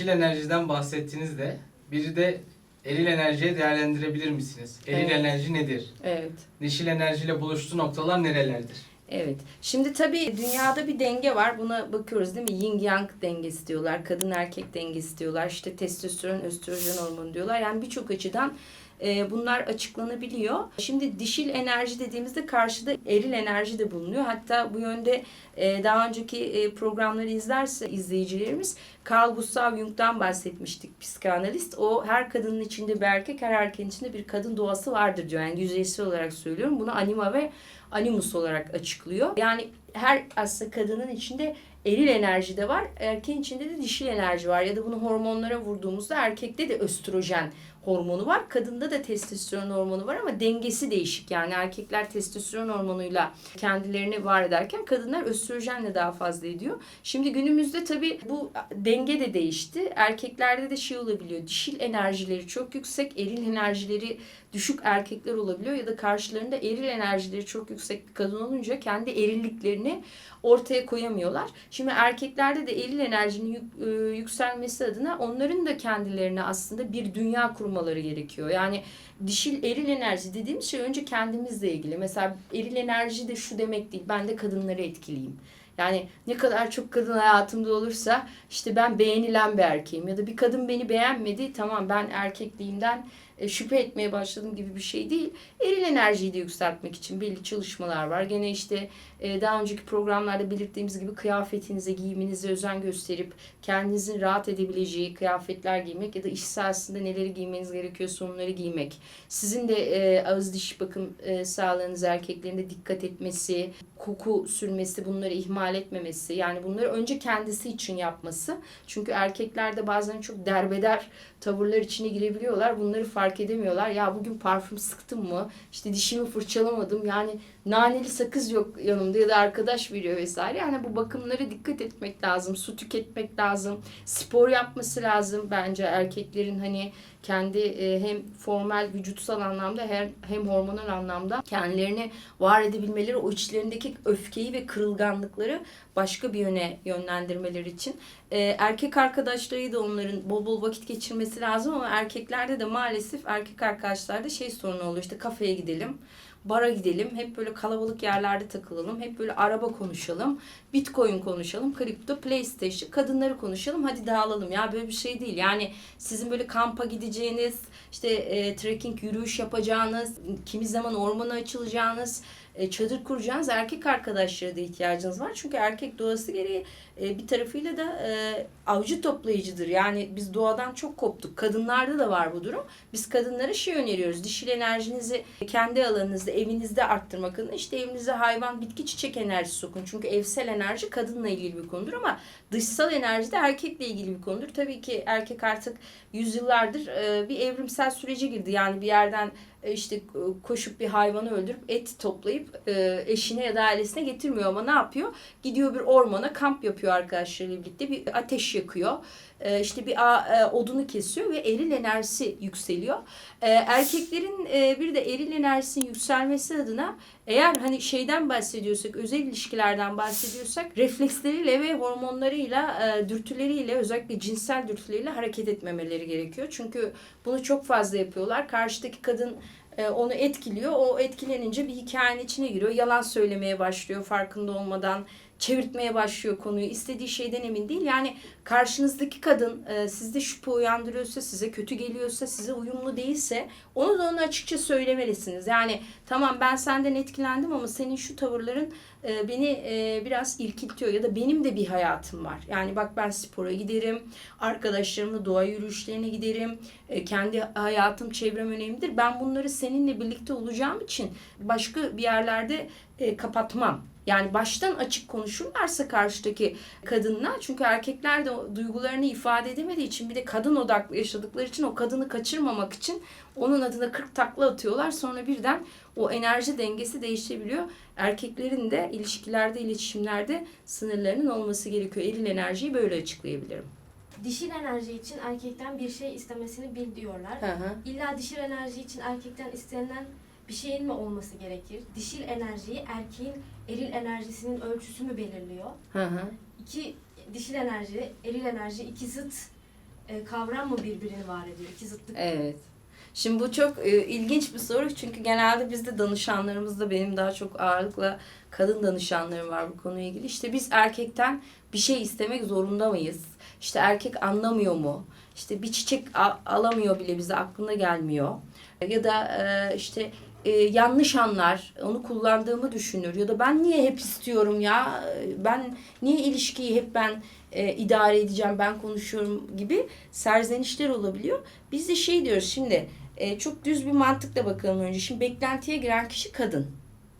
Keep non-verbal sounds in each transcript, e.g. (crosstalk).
dişil enerjiden bahsettiniz de biri de eril enerjiye değerlendirebilir misiniz? Eril Evet. enerji nedir? Evet. Dişil enerjiyle buluştuğu noktalar nerelerdir? Evet. Şimdi tabii dünyada bir denge var. Buna bakıyoruz değil mi? Yin yang dengesi diyorlar. Kadın erkek dengesi diyorlar. İşte testosteron, östrojen hormonu diyorlar. Yani birçok açıdan e, bunlar açıklanabiliyor. Şimdi dişil enerji dediğimizde karşıda eril enerji de bulunuyor. Hatta bu yönde e, daha önceki e, programları izlerse izleyicilerimiz Carl Gustav Jung'dan bahsetmiştik psikanalist. O her kadının içinde bir erkek, her erkeğin içinde bir kadın doğası vardır diyor. Yani yüzeysel olarak söylüyorum. Bunu anima ve animus olarak açıklıyor. Yani her aslında kadının içinde eril enerji de var, erkeğin içinde de dişil enerji var. Ya da bunu hormonlara vurduğumuzda erkekte de östrojen hormonu var. Kadında da testosteron hormonu var ama dengesi değişik. Yani erkekler testosteron hormonuyla kendilerini var ederken kadınlar östrojenle daha fazla ediyor. Şimdi günümüzde tabii bu denge de değişti. Erkeklerde de şey olabiliyor. Dişil enerjileri çok yüksek, eril enerjileri düşük erkekler olabiliyor ya da karşılarında eril enerjileri çok yüksek bir kadın olunca kendi erilliklerini ortaya koyamıyorlar. Şimdi erkeklerde de eril enerjinin e, yükselmesi adına onların da kendilerine aslında bir dünya kurmaları gerekiyor. Yani dişil eril enerji dediğimiz şey önce kendimizle ilgili. Mesela eril enerji de şu demek değil. Ben de kadınları etkileyeyim. Yani ne kadar çok kadın hayatımda olursa işte ben beğenilen bir erkeğim ya da bir kadın beni beğenmedi tamam ben erkekliğimden e, şüphe etmeye başladım gibi bir şey değil. Eril enerjiyi de yükseltmek için belli çalışmalar var. Gene işte e, daha önceki programlarda belirttiğimiz gibi kıyafetinize, giyiminize özen gösterip kendinizin rahat edebileceği kıyafetler giymek ya da iş sahasında neleri giymeniz gerekiyorsa onları giymek. Sizin de e, ağız diş bakım e, sağlığınız erkeklerin de dikkat etmesi, koku sürmesi, bunları ihmal etmemesi. Yani bunları önce kendisi için yapması. Çünkü erkeklerde bazen çok derbeder tavırlar içine girebiliyorlar. Bunları fark edemiyorlar. Ya bugün parfüm sıktım mı? İşte dişimi fırçalamadım. Yani naneli sakız yok yanımda ya da arkadaş veriyor vesaire. Yani bu bakımlara dikkat etmek lazım. Su tüketmek lazım. Spor yapması lazım bence erkeklerin hani kendi e, hem formal vücutsal anlamda hem, hem hormonal anlamda kendilerini var edebilmeleri, o içlerindeki öfkeyi ve kırılganlıkları başka bir yöne yönlendirmeleri için e, erkek arkadaşları da onların bol bol vakit geçirmesi lazım ama erkeklerde de maalesef erkek arkadaşlarda şey sorunu oluyor işte kafeye gidelim bara gidelim, hep böyle kalabalık yerlerde takılalım, hep böyle araba konuşalım, bitcoin konuşalım, kripto, playstation, kadınları konuşalım, hadi dağılalım. Ya böyle bir şey değil. Yani sizin böyle kampa gideceğiniz, işte e, trekking, yürüyüş yapacağınız, kimi zaman ormana açılacağınız, e, çadır kuracağınız erkek arkadaşlara da ihtiyacınız var. Çünkü erkek doğası gereği e, bir tarafıyla da e, avcı toplayıcıdır. Yani biz doğadan çok koptuk. Kadınlarda da var bu durum. Biz kadınlara şey öneriyoruz. Dişil enerjinizi kendi alanınızda, evinizde arttırmak adına işte evinize hayvan, bitki, çiçek enerjisi sokun. Çünkü evsel enerji kadınla ilgili bir konudur ama dışsal enerji de erkekle ilgili bir konudur. Tabii ki erkek artık yüzyıllardır e, bir evrimsel sürece girdi. Yani bir yerden e, işte e, koşup bir hayvanı öldürüp et toplayıp eşine ya da ailesine getirmiyor ama ne yapıyor? Gidiyor bir ormana kamp yapıyor arkadaşlarıyla birlikte bir ateş yakıyor. E, işte bir e, odunu kesiyor ve eril enerjisi yükseliyor. E, erkeklerin e, bir de eril enerjisinin yükselmesi adına eğer hani şeyden bahsediyorsak, özel ilişkilerden bahsediyorsak refleksleriyle ve hormonlarıyla, e, dürtüleriyle özellikle cinsel dürtüleriyle hareket etmemeleri gerekiyor. Çünkü bunu çok fazla yapıyorlar. Karşıdaki kadın onu etkiliyor. O etkilenince bir hikayenin içine giriyor. Yalan söylemeye başlıyor farkında olmadan. Çevirtmeye başlıyor konuyu. İstediği şeyden emin değil. Yani karşınızdaki kadın e, sizde şüphe uyandırıyorsa, size kötü geliyorsa, size uyumlu değilse onu da ona açıkça söylemelisiniz. Yani tamam ben senden etkilendim ama senin şu tavırların e, beni e, biraz irkiltiyor ya da benim de bir hayatım var. Yani bak ben spora giderim, arkadaşlarımla doğa yürüyüşlerine giderim, e, kendi hayatım, çevrem önemlidir. Ben bunları seninle birlikte olacağım için başka bir yerlerde e, kapatmam. Yani baştan açık konuşurlarsa karşıdaki kadınla çünkü erkekler de duygularını ifade edemediği için bir de kadın odaklı yaşadıkları için o kadını kaçırmamak için onun adına 40 takla atıyorlar. Sonra birden o enerji dengesi değişebiliyor. Erkeklerin de ilişkilerde, iletişimlerde sınırlarının olması gerekiyor. Eril enerjiyi böyle açıklayabilirim. Dişil enerji için erkekten bir şey istemesini bil diyorlar. Hı hı. İlla dişil enerji için erkekten istenilen bir şeyin mi olması gerekir? Dişil enerjiyi erkeğin eril enerjisinin ölçüsü mü belirliyor? Hı hı. İki dişil enerji, eril enerji iki zıt e, kavram mı birbirini var ediyor? İki zıtlık. Evet. Şimdi bu çok e, ilginç bir soru çünkü genelde bizde danışanlarımızda benim daha çok ağırlıkla kadın danışanlarım var bu konuyla ilgili. İşte biz erkekten bir şey istemek zorunda mıyız? İşte erkek anlamıyor mu? İşte bir çiçek alamıyor bile bize aklına gelmiyor. Ya da e, işte e, yanlış anlar, onu kullandığımı düşünür ya da ben niye hep istiyorum ya, ben niye ilişkiyi hep ben e, idare edeceğim, ben konuşuyorum gibi serzenişler olabiliyor. Biz de şey diyoruz şimdi e, çok düz bir mantıkla bakalım önce. Şimdi beklentiye giren kişi kadın.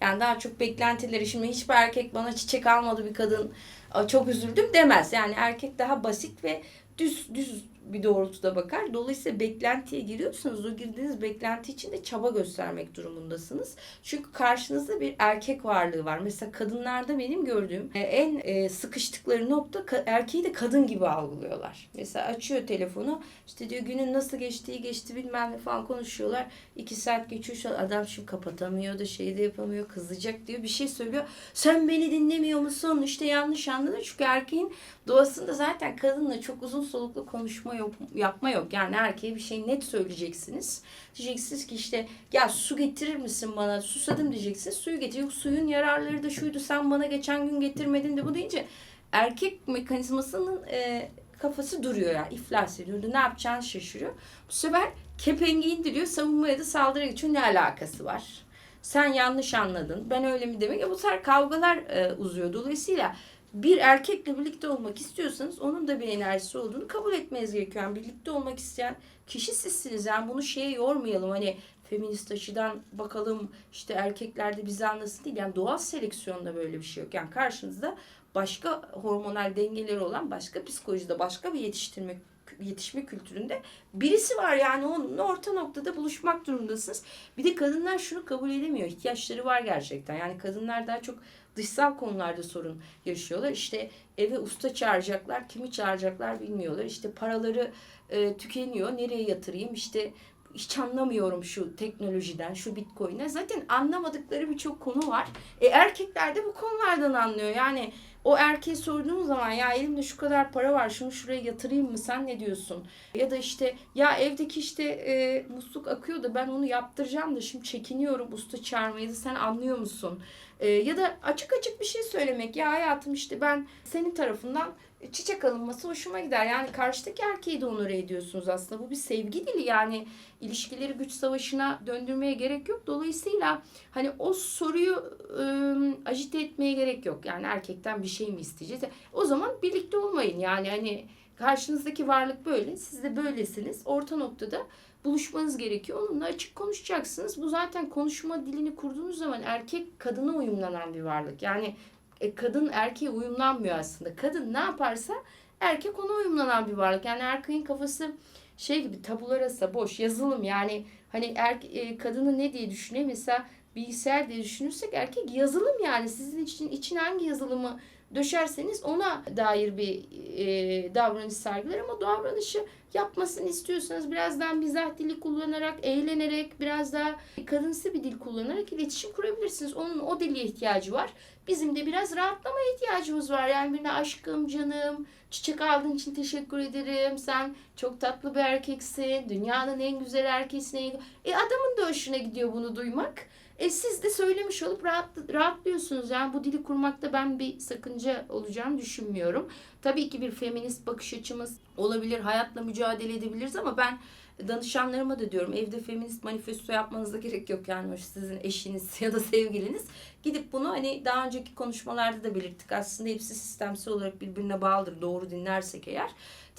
Yani daha çok beklentileri şimdi hiçbir erkek bana çiçek almadı bir kadın "Aa, çok üzüldüm demez. Yani erkek daha basit ve düz düz bir doğrultuda bakar. Dolayısıyla beklentiye giriyorsanız o girdiğiniz beklenti için de çaba göstermek durumundasınız. Çünkü karşınızda bir erkek varlığı var. Mesela kadınlarda benim gördüğüm e, en e, sıkıştıkları nokta erkeği de kadın gibi algılıyorlar. Mesela açıyor telefonu işte diyor günün nasıl geçtiği geçti bilmem ne falan konuşuyorlar. İki saat geçiyor şu adam şimdi kapatamıyor da şey de yapamıyor kızacak diyor bir şey söylüyor. Sen beni dinlemiyor musun? İşte yanlış anladın. Çünkü erkeğin doğasında zaten kadınla çok uzun soluklu konuşma yok, yapma yok. Yani erkeğe bir şey net söyleyeceksiniz. Diyeceksiniz ki işte ya su getirir misin bana? Susadım diyeceksiniz. Suyu getir. Yok suyun yararları da şuydu. Sen bana geçen gün getirmedin de bu deyince erkek mekanizmasının e, kafası duruyor yani iflas ediyor. Ne yapacağını şaşırıyor. Bu sefer kepengi indiriyor. Savunmaya da saldırıya geçiyor. Ne alakası var? Sen yanlış anladın. Ben öyle mi demek? Ya bu sefer kavgalar e, uzuyor. Dolayısıyla bir erkekle birlikte olmak istiyorsanız onun da bir enerjisi olduğunu kabul etmeniz gerekiyor. Yani birlikte olmak isteyen kişi sizsiniz. Yani bunu şeye yormayalım. Hani feminist açıdan bakalım işte erkekler de bizi anlasın değil. Yani doğal seleksiyonda böyle bir şey yok. Yani karşınızda başka hormonal dengeleri olan başka psikolojide başka bir yetiştirme yetişme kültüründe birisi var yani onunla orta noktada buluşmak durumundasınız. Bir de kadınlar şunu kabul edemiyor. ihtiyaçları var gerçekten. Yani kadınlar daha çok dışsal konularda sorun yaşıyorlar. İşte eve usta çağıracaklar, kimi çağıracaklar bilmiyorlar. İşte paraları e, tükeniyor. Nereye yatırayım? İşte hiç anlamıyorum şu teknolojiden, şu bitcoin'e. Zaten anlamadıkları birçok konu var. E, erkekler de bu konulardan anlıyor. Yani o erkeğe sorduğunuz zaman ya elimde şu kadar para var şunu şuraya yatırayım mı sen ne diyorsun? Ya da işte ya evdeki işte e, musluk akıyor da ben onu yaptıracağım da şimdi çekiniyorum usta çağırmayı da sen anlıyor musun? E, ya da açık açık bir şey söylemek ya hayatım işte ben senin tarafından çiçek alınması hoşuma gider. Yani karşıdaki erkeği de onore ediyorsunuz aslında. Bu bir sevgi dili yani ilişkileri güç savaşına döndürmeye gerek yok. Dolayısıyla hani o soruyu ıı, ajite etmeye gerek yok. Yani erkekten bir şey mi isteyeceğiz? O zaman birlikte olmayın. Yani hani karşınızdaki varlık böyle, siz de böylesiniz. Orta noktada buluşmanız gerekiyor. Onunla açık konuşacaksınız. Bu zaten konuşma dilini kurduğunuz zaman erkek kadına uyumlanan bir varlık. Yani e, kadın erkeğe uyumlanmıyor aslında. Kadın ne yaparsa erkek ona uyumlanan bir varlık. Yani erkeğin kafası şey gibi tabular asa boş yazılım yani hani er, e, kadını ne diye düşünüyor mesela bilgisayar diye düşünürsek erkek yazılım yani sizin için için hangi yazılımı döşerseniz ona dair bir e, davranış sergiler ama davranışı yapmasını istiyorsanız birazdan mizah dili kullanarak, eğlenerek, biraz daha kadınsı bir dil kullanarak iletişim kurabilirsiniz. Onun o dile ihtiyacı var. Bizim de biraz rahatlamaya ihtiyacımız var. Yani birine aşkım, canım, çiçek aldığın için teşekkür ederim. Sen çok tatlı bir erkeksin. Dünyanın en güzel erkeğisin. E adamın da hoşuna gidiyor bunu duymak. E siz de söylemiş olup rahat, rahatlıyorsunuz. Yani bu dili kurmakta ben bir sakınca olacağını düşünmüyorum. Tabii ki bir feminist bakış açımız olabilir. Hayatla mücadele edebiliriz ama ben danışanlarıma da diyorum evde feminist manifesto yapmanıza gerek yok yani o sizin eşiniz (laughs) ya da sevgiliniz gidip bunu hani daha önceki konuşmalarda da belirttik aslında hepsi sistemsel olarak birbirine bağlıdır doğru dinlersek eğer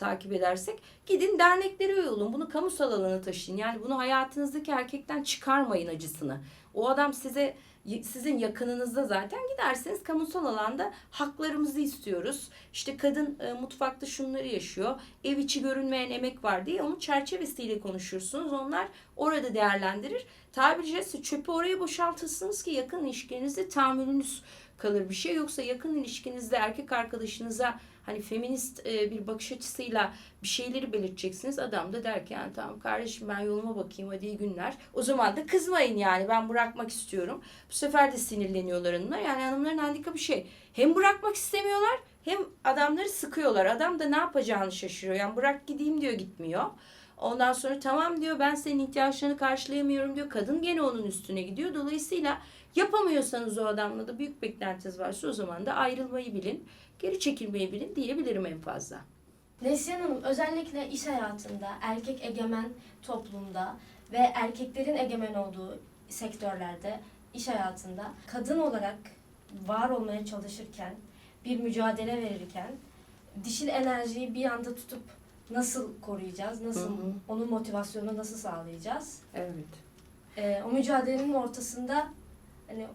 takip edersek gidin derneklere üye olun bunu kamusal alana taşıyın yani bunu hayatınızdaki erkekten çıkarmayın acısını o adam size sizin yakınınızda zaten giderseniz kamusal alanda haklarımızı istiyoruz. İşte kadın e, mutfakta şunları yaşıyor. Ev içi görünmeyen emek var diye onun çerçevesiyle konuşursunuz. Onlar orada değerlendirir. tabiri caizse çöpü oraya boşaltırsınız ki yakın ilişkinizde tahammülünüz kalır bir şey. Yoksa yakın ilişkinizde erkek arkadaşınıza hani feminist e, bir bakış açısıyla bir şeyleri belirteceksiniz. Adam da der ki yani tamam kardeşim ben yoluma bakayım hadi iyi günler. O zaman da kızmayın yani ben bırakmak istiyorum. Bu sefer de sinirleniyorlar hanımlar. Yani hanımların handikapı şey hem bırakmak istemiyorlar hem adamları sıkıyorlar. Adam da ne yapacağını şaşırıyor. Yani bırak gideyim diyor gitmiyor. Ondan sonra tamam diyor ben senin ihtiyaçlarını karşılayamıyorum diyor. Kadın gene onun üstüne gidiyor. Dolayısıyla yapamıyorsanız o adamla da büyük beklentiniz varsa o zaman da ayrılmayı bilin. Geri çekilmeyi bilin diyebilirim en fazla. Neslihan Hanım özellikle iş hayatında, erkek egemen toplumda ve erkeklerin egemen olduğu sektörlerde, iş hayatında kadın olarak var olmaya çalışırken, bir mücadele verirken dişil enerjiyi bir anda tutup nasıl koruyacağız, nasıl Hı hı. onun motivasyonunu nasıl sağlayacağız? Evet. Ee, o mücadelenin ortasında hani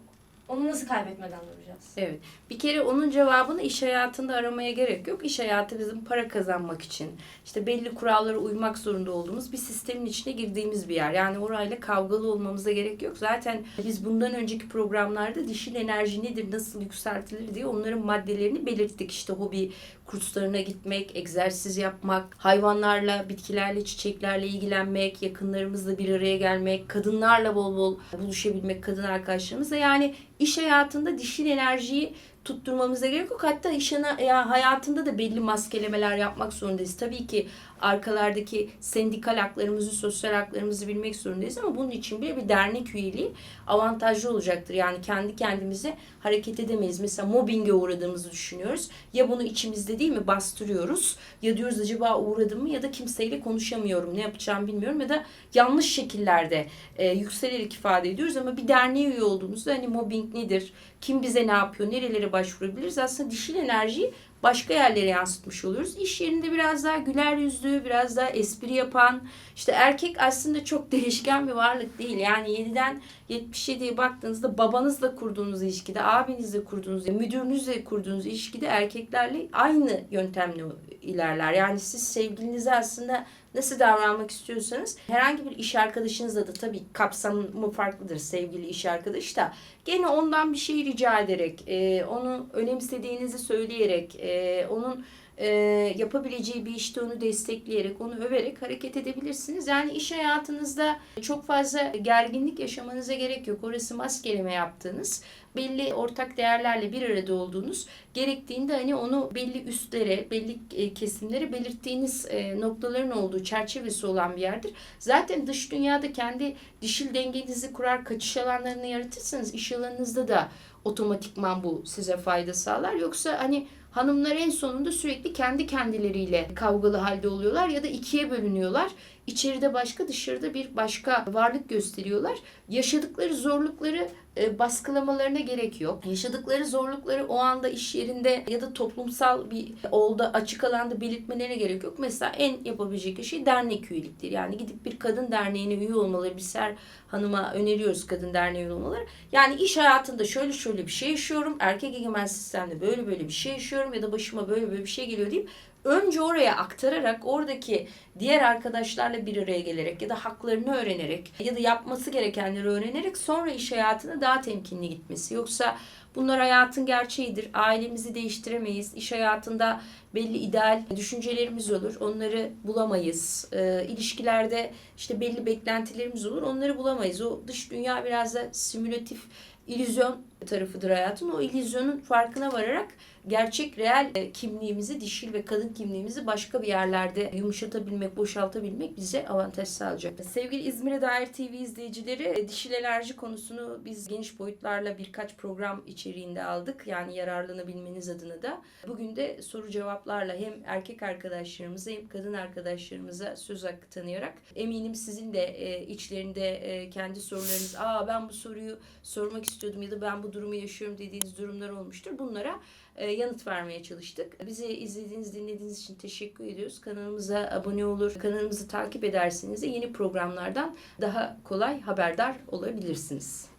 onu nasıl kaybetmeden duracağız? Evet. Bir kere onun cevabını iş hayatında aramaya gerek yok. İş hayatı bizim para kazanmak için, işte belli kurallara uymak zorunda olduğumuz bir sistemin içine girdiğimiz bir yer. Yani orayla kavgalı olmamıza gerek yok. Zaten biz bundan önceki programlarda dişil enerji nedir, nasıl yükseltilir diye onların maddelerini belirttik. İşte hobi kurslarına gitmek, egzersiz yapmak, hayvanlarla, bitkilerle, çiçeklerle ilgilenmek, yakınlarımızla bir araya gelmek, kadınlarla bol bol buluşabilmek, kadın arkadaşlarımızla. Yani iş hayatında dişil enerjiyi tutturmamıza gerek yok. Hatta iş yana- ya hayatında da belli maskelemeler yapmak zorundayız. Tabii ki arkalardaki sendikal haklarımızı, sosyal haklarımızı bilmek zorundayız ama bunun için bile bir dernek üyeliği avantajlı olacaktır. Yani kendi kendimize hareket edemeyiz. Mesela mobbinge uğradığımızı düşünüyoruz. Ya bunu içimizde değil mi bastırıyoruz ya diyoruz acaba uğradım mı ya da kimseyle konuşamıyorum ne yapacağımı bilmiyorum ya da yanlış şekillerde e, yükselerek ifade ediyoruz ama bir derneğe üye olduğumuzda hani mobbing nedir, kim bize ne yapıyor, nerelere başvurabiliriz aslında dişil enerjiyi başka yerlere yansıtmış oluyoruz. İş yerinde biraz daha güler yüzlü, biraz daha espri yapan, işte erkek aslında çok (laughs) değişken bir varlık değil. Yani 7'den 77'ye baktığınızda babanızla kurduğunuz ilişkide, abinizle kurduğunuz, müdürünüzle kurduğunuz ilişkide erkeklerle aynı yöntemle ilerler. Yani siz sevgilinize aslında nasıl davranmak istiyorsanız herhangi bir iş arkadaşınızla da tabii kapsamı farklıdır sevgili iş arkadaş da. Gene ondan bir şey rica ederek, e, onu önemsediğinizi söyleyerek, e, onun e, yapabileceği bir işte onu destekleyerek, onu överek hareket edebilirsiniz. Yani iş hayatınızda çok fazla gerginlik yaşamanıza gerek yok. Orası maskeleme yaptığınız, belli ortak değerlerle bir arada olduğunuz, gerektiğinde hani onu belli üstlere, belli e, kesimlere belirttiğiniz e, noktaların olduğu çerçevesi olan bir yerdir. Zaten dış dünyada kendi dişil dengenizi kurar, kaçış alanlarını yaratırsanız iş alanınızda da otomatikman bu size fayda sağlar. Yoksa hani hanımlar en sonunda sürekli kendi kendileriyle kavgalı halde oluyorlar ya da ikiye bölünüyorlar. İçeride başka, dışarıda bir başka varlık gösteriyorlar. Yaşadıkları zorlukları e, baskılamalarına gerek yok. Yaşadıkları zorlukları o anda iş yerinde ya da toplumsal bir olda açık alanda belirtmelerine gerek yok. Mesela en yapabilecek şey dernek üyeliktir. Yani gidip bir kadın derneğine üye olmaları biz her hanıma öneriyoruz kadın derneği olmaları. Yani iş hayatında şöyle şöyle bir şey yaşıyorum. Erkek egemen sistemde böyle böyle bir şey yaşıyorum ya da başıma böyle böyle bir şey geliyor deyip önce oraya aktararak oradaki diğer arkadaşlarla bir araya gelerek ya da haklarını öğrenerek ya da yapması gerekenleri öğrenerek sonra iş hayatına daha temkinli gitmesi. Yoksa bunlar hayatın gerçeğidir. Ailemizi değiştiremeyiz. İş hayatında belli ideal düşüncelerimiz olur. Onları bulamayız. Ee, ilişkilerde işte belli beklentilerimiz olur. Onları bulamayız. O dış dünya biraz da simülatif illüzyon tarafıdır hayatın. O illüzyonun farkına vararak gerçek reel e, kimliğimizi, dişil ve kadın kimliğimizi başka bir yerlerde yumuşatabilmek, boşaltabilmek bize avantaj sağlayacak. Sevgili İzmir'e dair TV izleyicileri, e, dişil enerji konusunu biz geniş boyutlarla birkaç program içeriğinde aldık. Yani yararlanabilmeniz adına da. Bugün de soru cevaplarla hem erkek arkadaşlarımıza hem kadın arkadaşlarımıza söz hakkı tanıyarak eminim sizin de e, içlerinde kendi sorularınız, aa ben bu soruyu sormak istiyordum ya da ben bu durumu yaşıyorum dediğiniz durumlar olmuştur. Bunlara e, yanıt vermeye çalıştık. Bizi izlediğiniz, dinlediğiniz için teşekkür ediyoruz. Kanalımıza abone olur, kanalımızı takip ederseniz de yeni programlardan daha kolay haberdar olabilirsiniz.